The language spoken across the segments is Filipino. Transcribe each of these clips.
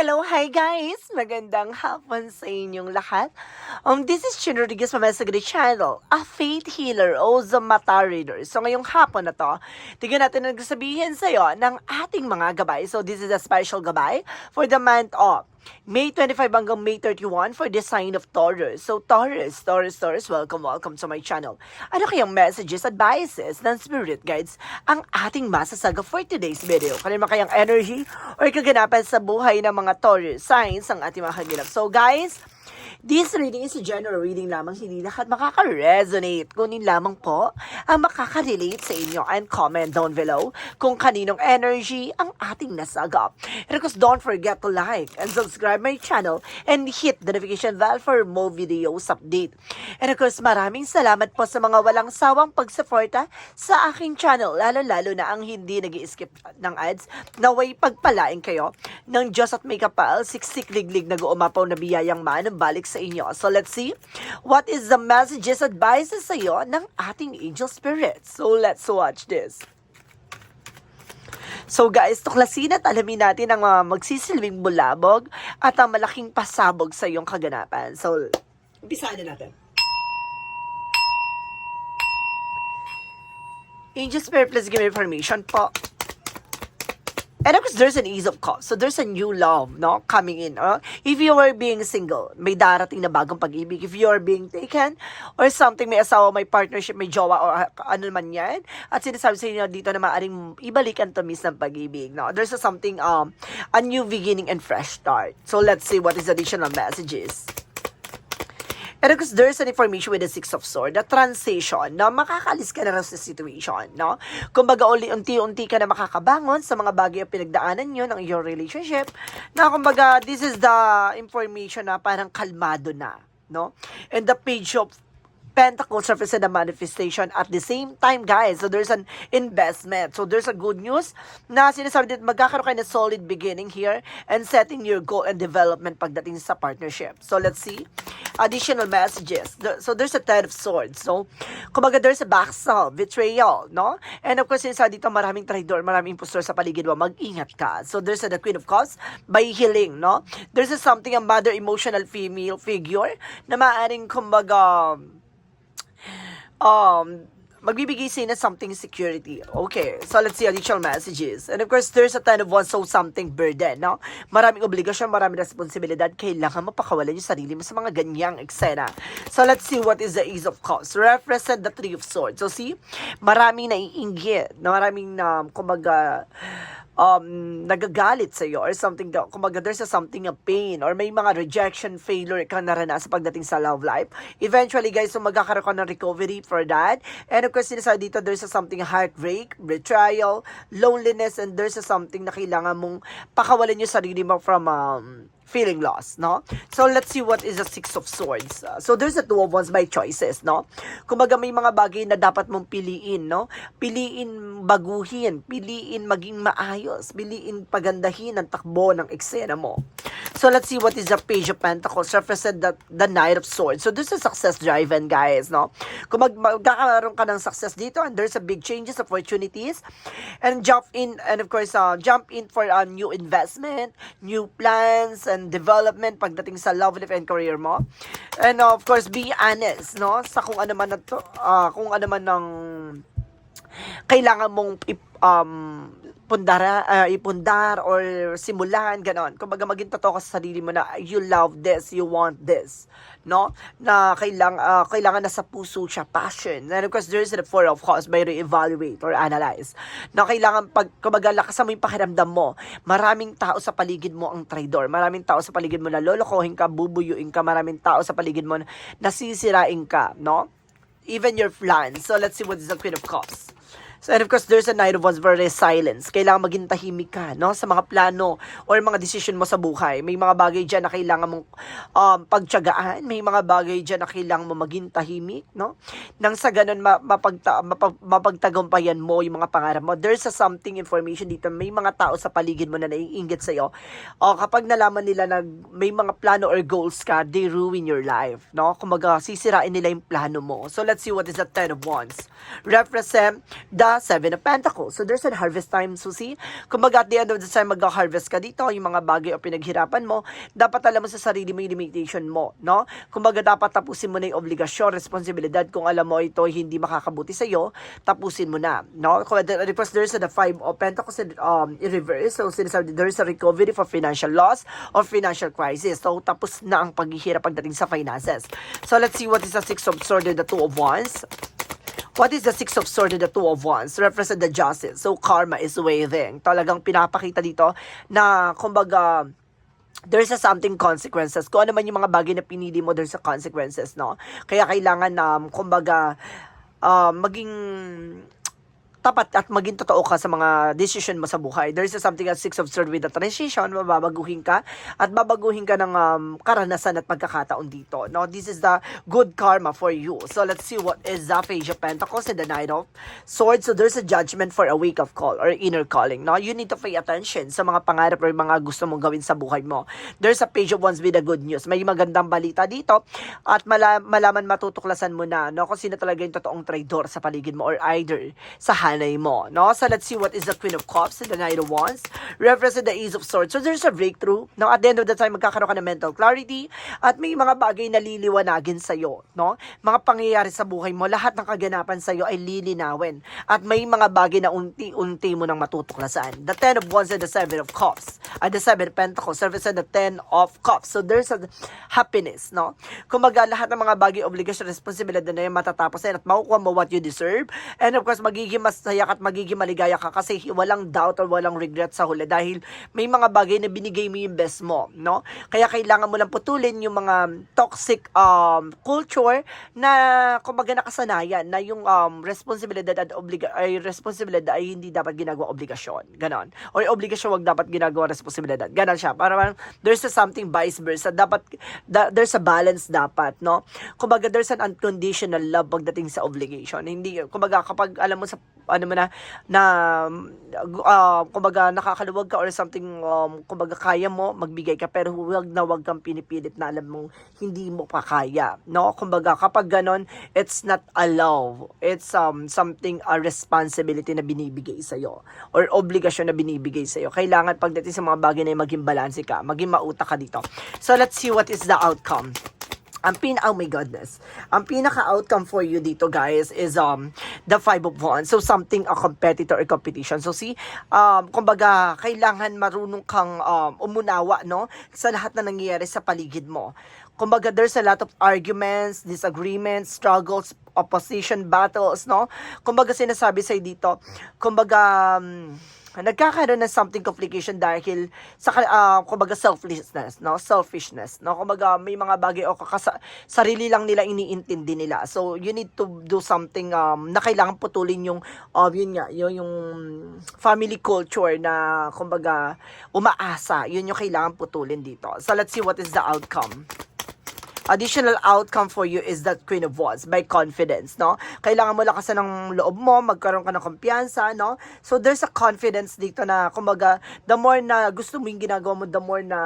Hello, hi guys! Magandang hapon sa inyong lahat. Um, this is Chin Rodriguez from Mesagri Channel, a faith healer o the mata reader. So ngayong hapon na to, tignan natin ang sabihin sa'yo ng ating mga gabay. So this is a special gabay for the month of May 25 hanggang May 31 for the sign of Taurus. So Taurus, Taurus, Taurus, welcome, welcome to my channel. Ano kayang messages, advices ng spirit guides ang ating masasaga for today's video? Kanina kayang energy or kaganapan sa buhay ng mga Taurus signs ang ating mga kagilap. So guys, This reading is a general reading lamang, hindi lahat makaka-resonate. Kunin lamang po ang makaka-relate sa inyo and comment down below kung kaninong energy ang ating nasagap. And of course, don't forget to like and subscribe my channel and hit the notification bell for more videos update. And of course, maraming salamat po sa mga walang sawang pagsuporta sa aking channel, lalo-lalo na ang hindi nag skip ng ads. Naway pagpalain kayo ng Diyos at may kapal, siksik liglig nag-uumapaw na biyayang man balik sa inyo. So let's see what is the messages advices sa iyo ng ating angel spirits. So let's watch this. So guys, tuklasin at alamin natin ang mga magsisilbing bulabog at ang malaking pasabog sa iyong kaganapan. So, umpisahan na natin. Angel Spirit, please give me information po. And of course, there's an ease of cost. So there's a new love, no, coming in. Uh, if you are being single, may darating na bagong pag-ibig. If you are being taken, or something, may asawa, may partnership, may jowa, or ano man yan. At sinasabi sa inyo dito na maaaring ibalik ang tamis ng pag-ibig, no. There's a something, um, a new beginning and fresh start. So let's see what is additional messages. And because there's an information with the Six of Swords, the transition, na makakalis ka na rin sa situation, no? Kumbaga, uli, unti-unti ka na makakabangon sa mga bagay na pinagdaanan nyo ng your relationship, na kumbaga, this is the information na parang kalmado na, no? And the page of Pentacles represent the manifestation at the same time, guys. So, there's an investment. So, there's a good news na sinasabi din, magkakaroon kayo ng solid beginning here and setting your goal and development pagdating sa partnership. So, let's see. Additional messages. So, there's a Ten of Swords. So, kumbaga, there's a backstab, betrayal, no? And of course, sinasabi dito, maraming traidor, maraming impostor sa paligid mo. Mag-ingat ka. So, there's a the Queen of Cups by healing, no? There's a something, a mother emotional female figure na maaaring, kumbaga, um, magbibigay sa'yo na something security. Okay, so let's see additional messages. And of course, there's a ton of one, so something burden, no? Maraming obligasyon, maraming responsibilidad. Kailangan mapakawalan yung sarili mo sa mga ganyang eksena. So let's see what is the Ace of Cups. Represent the Three of Swords. So see, maraming naiinggit, na maraming, um, kumbaga, um, nagagalit sa iyo or something kumbaga there's a something of pain or may mga rejection, failure ka naranasan pagdating sa love life. Eventually, guys, so magkakaroon ka ng recovery for that. And of course, sinasabi dito, there's a something heartbreak, betrayal, loneliness, and there's a something na kailangan mong pakawalan yung sarili mo from um, feeling lost, no? So, let's see what is the Six of Swords. Uh, so, there's the Two of Wands by choices, no? Kumbaga, may mga bagay na dapat mong piliin, no? Piliin baguhin, piliin maging maayos, piliin pagandahin ang takbo ng eksena mo. So, let's see what is the Page of Pentacles. Represent the, the Knight of Swords. So, this is success driven, guys, no? Kung mag, magkakaroon ka ng success dito and there's a big changes, opportunities, and jump in, and of course, uh, jump in for a new investment, new plans, and development pagdating sa love life and career mo. And uh, of course, be honest, no? Sa kung ano man na to, ah, kung ano man ng kailangan mong um, pundara, ah, ipundar or simulan, ganon. Kumbaga maging totoo ka sa sarili mo na you love this, you want this. No? Na kailang, ah, kailangan nasa puso siya, passion. And of course, there is the four of course by re-evaluate or analyze. Na kailangan pag, kumbaga, lakasan mo yung pakiramdam mo. Maraming tao sa paligid mo ang traidor. Maraming tao sa paligid mo na lolokohin ka, bubuyuin ka. Maraming tao sa paligid mo na nasisirain ka, no? even your plans. So let's see what is the Queen of Cups. So, and of course, there's a Knight of Wands for silence. Kailangan maging tahimik ka, no? Sa mga plano or mga decision mo sa buhay. May mga bagay dyan na kailangan mong um, pagtyagaan. May mga bagay dyan na kailangan mo maging tahimik, no? Nang sa ganun, ma- mapagta- mapag- mapagtagumpayan mo yung mga pangarap mo. There's a something information dito. May mga tao sa paligid mo na naiingit sa'yo. O, kapag nalaman nila na may mga plano or goals ka, they ruin your life, no? Kumaga, sisirain nila yung plano mo. So, let's see what is the Ten of Wands. Represent the the Seven of Pentacles. So there's a harvest time, Susie. Kumbaga at the end of the time, mag-harvest ka dito, yung mga bagay o pinaghirapan mo, dapat alam mo sa sarili mo yung limitation mo, no? Kumbaga dapat tapusin mo na yung obligasyon, responsibilidad, kung alam mo ito hindi makakabuti sa'yo, tapusin mo na, no? The- Because there's a Five of Pentacles in, um, in reverse, so sinasabi, there's a recovery for financial loss or financial crisis. So tapos na ang paghihirap pagdating sa finances. So let's see what is the Six of Swords and the Two of Wands. What is the Six of Swords and the Two of Wands? Represent the justice. So, karma is waiting. Talagang pinapakita dito na, kumbaga, there's a something consequences. Kung ano man yung mga bagay na pinili mo, there's a consequences, no? Kaya kailangan na, kumbaga, ah, maging tapat at maging totoo ka sa mga decision mo sa buhay. There is a something as six of swords with the transition, mababaguhin ka at babaguhin ka ng um, karanasan at pagkakataon dito. No, this is the good karma for you. So let's see what is the page of pentacles and the knight of swords. So there's a judgment for a wake of call or inner calling. No, you need to pay attention sa mga pangarap or mga gusto mong gawin sa buhay mo. There's a page of wands with the good news. May magandang balita dito at mala- malaman matutuklasan mo na no kung sino talaga yung totoong traidor sa paligid mo or either sa hanay mo. No? So let's see what is the Queen of Cups and the Knight of Wands. Represent the Ace of Swords. So there's a breakthrough. No? At the end of the time, magkakaroon ka ng mental clarity at may mga bagay na liliwanagin sa'yo. No? Mga pangyayari sa buhay mo, lahat ng kaganapan sa'yo ay lilinawin. At may mga bagay na unti-unti mo nang matutuklasan. The Ten of Wands and the Seven of Cups. At the Seven of Pentacles represent the Ten of Cups. So there's a happiness. No? Kumbaga, lahat ng mga bagay, obligasyon, responsibilidad na yan matatapos yan at makukuha mo what you deserve. And of course, magiging masaya ka at magiging maligaya ka kasi walang doubt or walang regret sa huli dahil may mga bagay na binigay mo yung best mo, no? Kaya kailangan mo lang putulin yung mga toxic um, culture na kumbaga nakasanayan na yung um, responsibilidad at obliga ay responsibilidad ay hindi dapat ginagawa obligasyon. Ganon. Or obligasyon wag dapat ginagawa responsibilidad. Ganon siya. Para parang there's a something vice versa. Dapat da, there's a balance dapat, no? Kumbaga there's an unconditional love pagdating sa obligation. Hindi kumbaga kapag alam mo sa ano mo na na uh, kumbaga nakakaluwag ka or something um, kumbaga kaya mo magbigay ka. Pero huwag na wag kang pinipilit na alam mong hindi mo pa kaya no? Kumbaga kapag ganon it's not a love. It's um something a responsibility na binibigay sa or obligasyon na binibigay sa kailangan pagdating sa mga bagay na maging balanse ka maging mauta ka dito. So let's see what is the outcome ang pin oh my goodness. Ang pinaka outcome for you dito guys is um the five of wands. So something a competitor or competition. So see, um kumbaga kailangan marunong kang um umunawa no sa lahat na nangyayari sa paligid mo. Kumbaga there's a lot of arguments, disagreements, struggles, opposition battles, no? Kumbaga sinasabi sa dito, kumbaga um, nagkakaroon ng something complication dahil sa uh, kumbaga selfishness, no? Selfishness, no? Kumbaga may mga bagay o kakasa, sarili lang nila iniintindi nila. So you need to do something um, na kailangan putulin yung uh, yun nga, yun yung family culture na kumbaga umaasa. Yun yung kailangan putulin dito. So let's see what is the outcome additional outcome for you is that Queen of Wands by confidence, no? Kailangan mo lakasan ng loob mo, magkaroon ka ng kumpiyansa, no? So there's a confidence dito na kumbaga the more na gusto mo yung ginagawa mo, the more na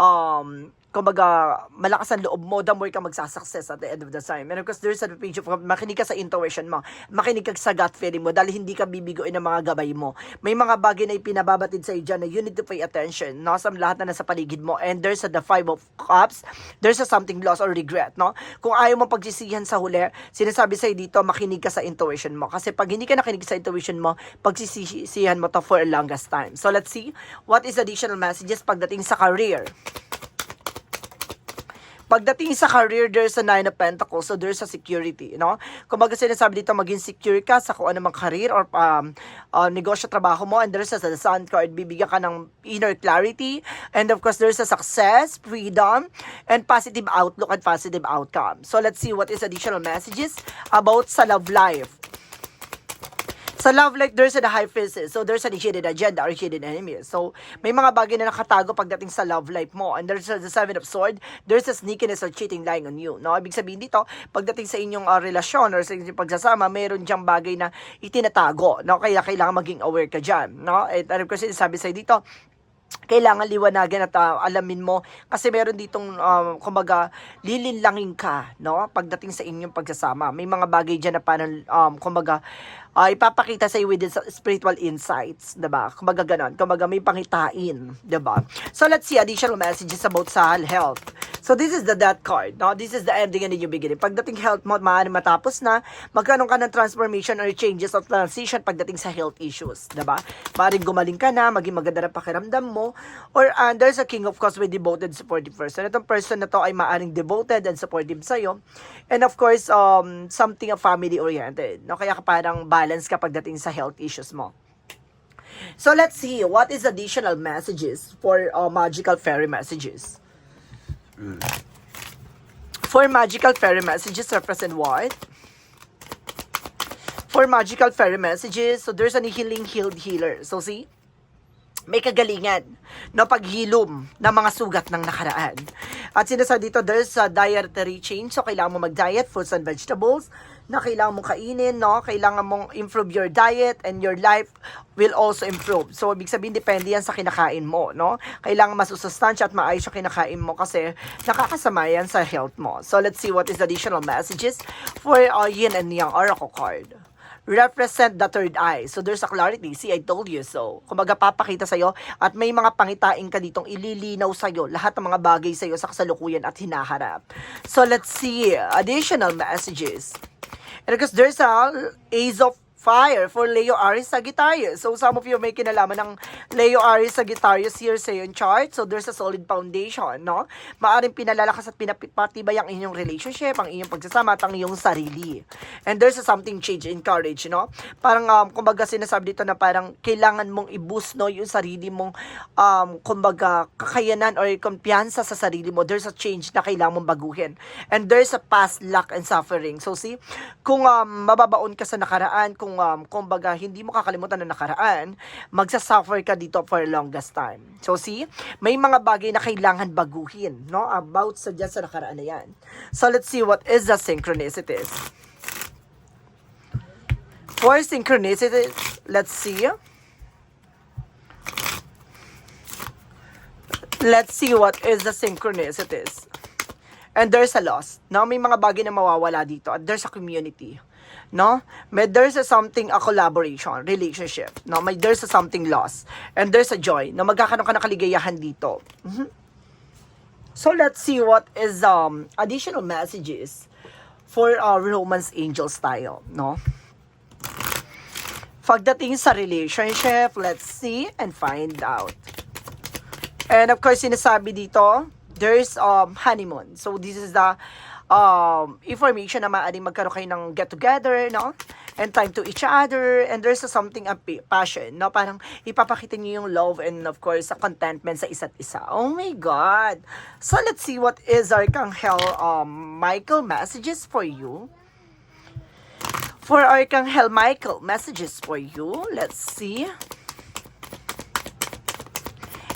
um kumbaga, malakas ang loob mo, the more ka magsasucess at the end of the time. And of course, there's a page of, makinig ka sa intuition mo, makinig ka sa gut feeling mo, dahil hindi ka bibigoin ng mga gabay mo. May mga bagay na ipinababatid sa iyo na you need to pay attention, no? Sa lahat na nasa paligid mo. And there's a the five of cups, there's a something loss or regret, no? Kung ayaw mo pagsisihan sa huli, sinasabi sa dito, makinig ka sa intuition mo. Kasi pag hindi ka nakinig sa intuition mo, pagsisihan mo to for a longest time. So let's see, what is additional messages pagdating sa career? Pagdating sa career, there's a nine of pentacles, so there's a security, no? Kung baga sinasabi dito, maging secure ka sa kung anumang career or um, uh, negosyo, trabaho mo, and there's a the sun card, bibigyan ka ng inner clarity, and of course, there's a success, freedom, and positive outlook and positive outcome. So, let's see what is additional messages about sa love life. Sa love life, there's a high priestess. So, there's a hidden agenda or hidden enemy. So, may mga bagay na nakatago pagdating sa love life mo. And there's the seven of sword, there's a sneakiness or cheating lying on you. No? Ibig sabihin dito, pagdating sa inyong uh, relasyon or sa inyong pagsasama, meron diyang bagay na itinatago. No? Kaya kailangan maging aware ka dyan. No? At alam ko sinasabi sa'yo dito, kailangan liwanagin at ah, alamin mo kasi meron ditong um, kumbaga lilinlangin ka no pagdating sa inyong pagsasama may mga bagay diyan na parang um, kumbaga ah, ipapakita sa iyo with this spiritual insights 'di ba kumbaga ganon kumbaga may pangitain 'di ba so let's see additional messages about sa health So this is the death card. No? This is the ending and the new beginning. Pagdating health mo, maaari matapos na, magkaroon ka ng transformation or changes of transition pagdating sa health issues. Diba? Maaaring gumaling ka na, maging maganda na pakiramdam mo, or uh, there's a king of course with devoted supportive person. Itong person na to ay maaaring devoted and supportive sa'yo. And of course, um, something family-oriented. No? Kaya ka parang balance ka pagdating sa health issues mo. So let's see, what is additional messages for uh, magical fairy messages? For magical fairy messages, represent what? For magical fairy messages, so there's an healing healed healer. So see? May kagalingan no paghilom ng mga sugat ng nakaraan. At sinasabi dito, there's a dietary change. So, kailangan mo mag-diet, fruits and vegetables, na kailangan mong kainin, no? Kailangan mong improve your diet and your life will also improve. So, ibig sabihin, depende yan sa kinakain mo, no? Kailangan masusustansya at maayos yung kinakain mo kasi nakakasama yan sa health mo. So, let's see what is additional messages for uh, yin and yang oracle card represent the third eye. So there's a clarity. See, I told you so. Kumbaga papakita sa'yo at may mga pangitain ka ditong ililinaw sa'yo lahat ng mga bagay sa'yo sa kasalukuyan at hinaharap. So let's see additional messages. And because there's a Ace of Fire for Leo Aries Sagittarius. So some of you may kinalaman ng Leo Aries Sagittarius here sa yung chart. So there's a solid foundation, no? Maaring pinalalakas at pinapatibay ang inyong relationship, ang inyong pagsasama at ang iyong sarili. And there's a something change in courage, no? Parang um, kumbaga sinasabi dito na parang kailangan mong i-boost no yung sarili mong um, kumbaga kakayanan or kumpiyansa sa sarili mo. There's a change na kailangan mong baguhin. And there's a past luck and suffering. So see, kung um, mababaon ka sa nakaraan, kung um, kumbaga hindi mo kakalimutan na nakaraan, magsasuffer ka dito for longest time. So see, may mga bagay na kailangan baguhin, no? About sa dyan sa nakaraan na yan. So let's see what is the synchronicities. For synchronicities, let's see. Let's see what is the synchronicities. And there's a loss. No? May mga bagay na mawawala dito. At there's a community. No? May there's a something, a collaboration, relationship. No? May there's a something loss. And there's a joy na magkakaroon ka ng kaligayahan dito. Mhm. So let's see what is um additional messages for uh, romance angel style, no? Pagdating sa relationship, let's see and find out. And of course, sinasabi dito, there's um, honeymoon. So this is the um, information na maaaring magkaroon kayo ng get-together, no? And time to each other. And there's a something pa- passion, no? Parang ipapakita niyo yung love and of course, sa contentment sa isa't isa. Oh my God! So let's see what is Archangel um, Michael messages for you. For Archangel Michael messages for you. Let's see.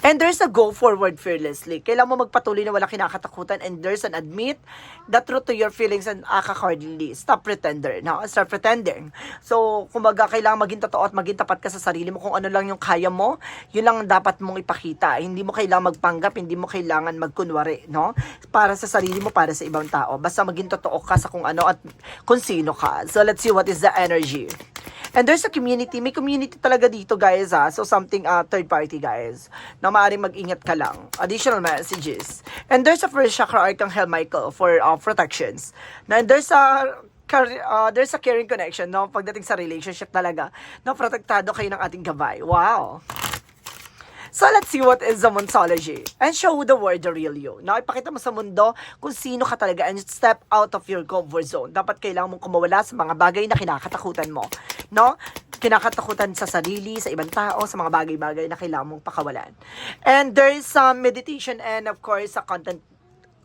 And there's a go forward fearlessly. Kailangan mo magpatuloy na wala kinakatakutan and there's an admit the truth to your feelings and act accordingly. Stop pretender. No? Stop pretending. So, kumbaga, kailangan maging totoo at maging tapat ka sa sarili mo. Kung ano lang yung kaya mo, yun lang ang dapat mong ipakita. Hindi mo kailangan magpanggap, hindi mo kailangan magkunwari, no? Para sa sarili mo, para sa ibang tao. Basta maging totoo ka sa kung ano at kung sino ka. So, let's see what is the energy. And there's a community. May community talaga dito, guys, ha? So, something uh, third party, guys. Na maaaring mag-ingat ka lang. Additional messages. And there's a first chakra Archangel Michael for uh, protections. Na there's a uh, there's a caring connection, no? Pagdating sa relationship talaga, no? Protektado kayo ng ating gabay. Wow! So let's see what is the Monsology and show the world the real you. Now, ipakita mo sa mundo kung sino ka talaga and step out of your comfort zone. Dapat kailangan mong kumawala sa mga bagay na kinakatakutan mo. No? Kinakatakutan sa sarili, sa ibang tao, sa mga bagay-bagay na kailangan mong pakawalan. And there is some meditation and of course, a content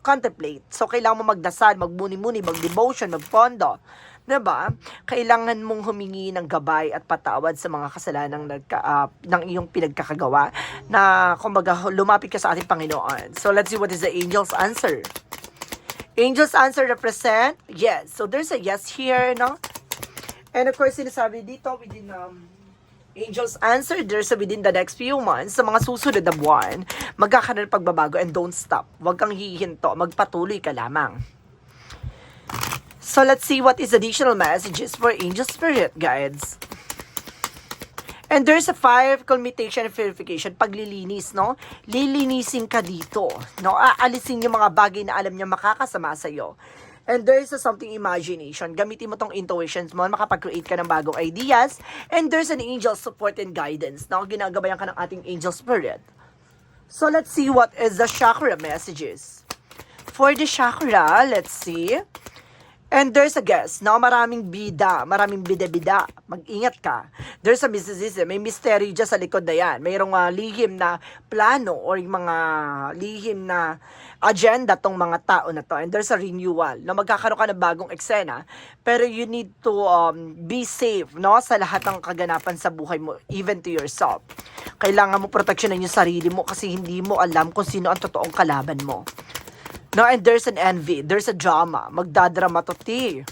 contemplate. So, kailangan mo magdasal, magmuni-muni, mag-devotion, magpondo. 'Di ba? Kailangan mong humingi ng gabay at patawad sa mga kasalanang nagka, ah, ng iyong pinagkakagawa na kumbaga lumapit ka sa ating Panginoon. So, let's see what is the angel's answer. Angel's answer represent yes. So, there's a yes here, no? And of course, sinasabi dito within um, Angels answer there's a within the next few months, sa mga susunod na buwan, magkakaroon ng pagbabago and don't stop. Huwag kang hihinto, magpatuloy ka lamang. So let's see what is additional messages for angel spirit guides. And there's a fire commutation and purification, paglilinis, no? Lilinisin ka dito, no? Aalisin yung mga bagay na alam niya makakasama sa'yo. And there's a something imagination. Gamitin mo tong intuitions mo, makapag-create ka ng bagong ideas. And there's an angel support and guidance, no? Ginagabayan ka ng ating angel spirit. So let's see what is the chakra messages. For the chakra, let's see. And there's a guess, no? Maraming bida, maraming bida-bida. Mag-ingat ka. There's a mysticism, may mystery dyan sa likod na yan. Mayroong ah, lihim na plano or yung mga lihim na agenda tong mga tao na to. And there's a renewal, na magkakaroon ka ng bagong eksena. Pero you need to um, be safe, no? Sa lahat ng kaganapan sa buhay mo, even to yourself. Kailangan mo proteksyonan yung sarili mo kasi hindi mo alam kung sino ang totoong kalaban mo. No, and there's an envy, there's a drama, magdadrama to ti.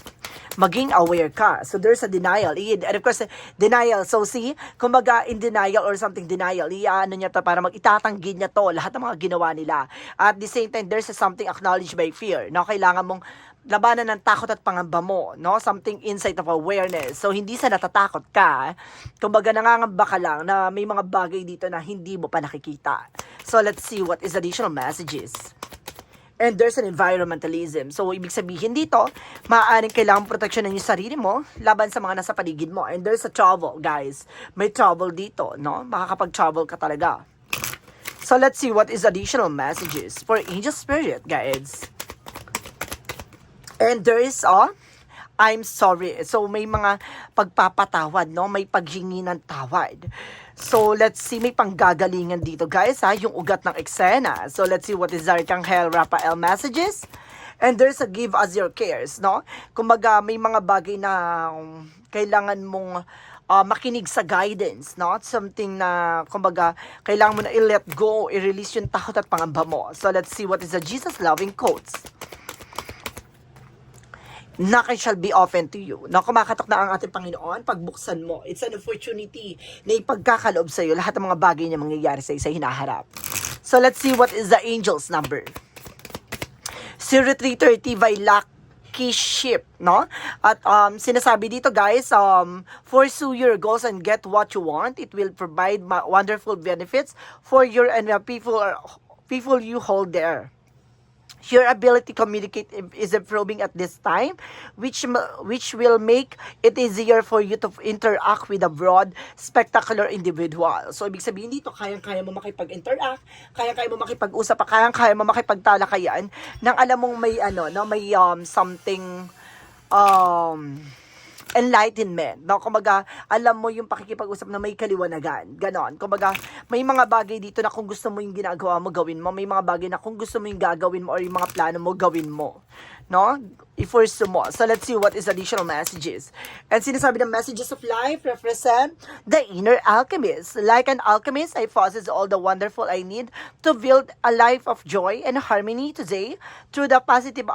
Maging aware ka. So there's a denial. And of course, denial. So see, kumbaga in denial or something denial, iaano niya to para mag-itatanggi niya to, lahat ng mga ginawa nila. At the same time, there's a something acknowledged by fear. No, kailangan mong labanan ng takot at pangamba mo, no? Something insight of awareness. So, hindi sa natatakot ka, kumbaga nangangamba ka lang na may mga bagay dito na hindi mo pa nakikita. So, let's see what is additional messages. And there's an environmentalism. So, ibig sabihin dito, maaaring kailangan proteksyonan yung sarili mo laban sa mga nasa paligid mo. And there's a trouble, guys. May trouble dito, no? Makakapag-trouble ka talaga. So, let's see what is additional messages for angel spirit, guys. And there is a I'm sorry. So, may mga pagpapatawad, no? May paghingi ng tawad. So, let's see. May panggagalingan dito, guys, ha? Yung ugat ng eksena. So, let's see what is Arcangel Raphael messages. And there's a give us your cares, no? Kumbaga, may mga bagay na um, kailangan mong uh, makinig sa guidance, no? Something na, kumbaga, kailangan mo na i-let go, i-release yung takot at pangamba mo. So, let's see what is the Jesus-loving quotes nothing shall be open to you. Na kumakatok na ang ating Panginoon, pagbuksan mo, it's an opportunity na ipagkakaloob sa iyo lahat ng mga bagay na mangyayari sa iyo sa hinaharap. So let's see what is the angel's number. 0330 by lucky ship, no? At um, sinasabi dito guys, um, pursue your goals and get what you want. It will provide wonderful benefits for your and the people, people you hold there. Your ability to communicate is improving at this time, which which will make it easier for you to interact with a broad, spectacular individual. So, ibig sabihin dito, kayang-kaya mo makipag-interact, kayang-kaya mo makipag-usap, kayang-kaya mo makipagtalakayan, nang alam mong may, ano, na may um, something, um, enlightenment. No? Kumbaga, alam mo yung pakikipag-usap na may kaliwanagan. Ganon. Kumbaga, may mga bagay dito na kung gusto mo yung ginagawa mo, gawin mo. May mga bagay na kung gusto mo yung gagawin mo or yung mga plano mo, gawin mo. No? I-force mo. So, let's see what is additional messages. And sinasabi ng messages of life represent the inner alchemist. Like an alchemist, I possess all the wonderful I need to build a life of joy and harmony today through the positive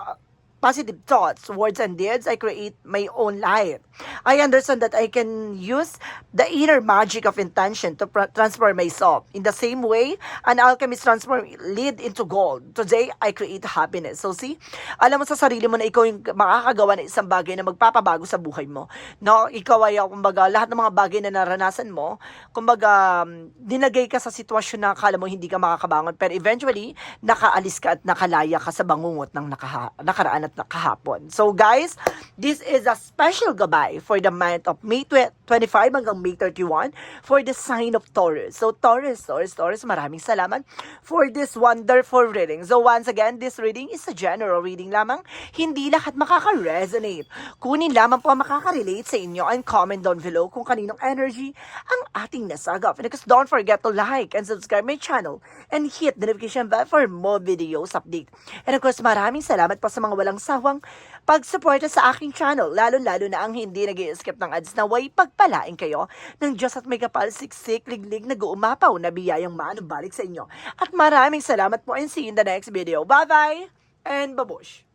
positive thoughts, words, and deeds, I create my own life. I understand that I can use the inner magic of intention to transform myself. In the same way, an alchemist transform lead into gold. Today, I create happiness. So see, alam mo sa sarili mo na ikaw yung makakagawa ng isang bagay na magpapabago sa buhay mo. No, ikaw ay, kumbaga, lahat ng mga bagay na naranasan mo, kumbaga, um, dinagay ka sa sitwasyon na akala mo hindi ka makakabangon, pero eventually, nakaalis ka at nakalaya ka sa bangungot ng nakaha- nakaraan at nakahapon. So guys, this is a special goodbye for the month of May 20 25 hanggang May 31 for the sign of Taurus. So Taurus, Taurus, Taurus, maraming salamat for this wonderful reading. So once again, this reading is a general reading lamang. Hindi lahat makaka-resonate. Kunin lamang po makaka-relate sa inyo and comment down below kung kaninong energy ang ating nasagap. And because don't forget to like and subscribe my channel and hit the notification bell for more videos update. And of course, maraming salamat po sa mga walang sawang pagsuporta sa aking channel, lalo-lalo na ang hindi nag skip ng ads na way pagpalain kayo ng Diyos at may kapal siksik, liglig, nag-uumapaw na biyayang manubalik sa inyo. At maraming salamat po and see you in the next video. Bye-bye and babush!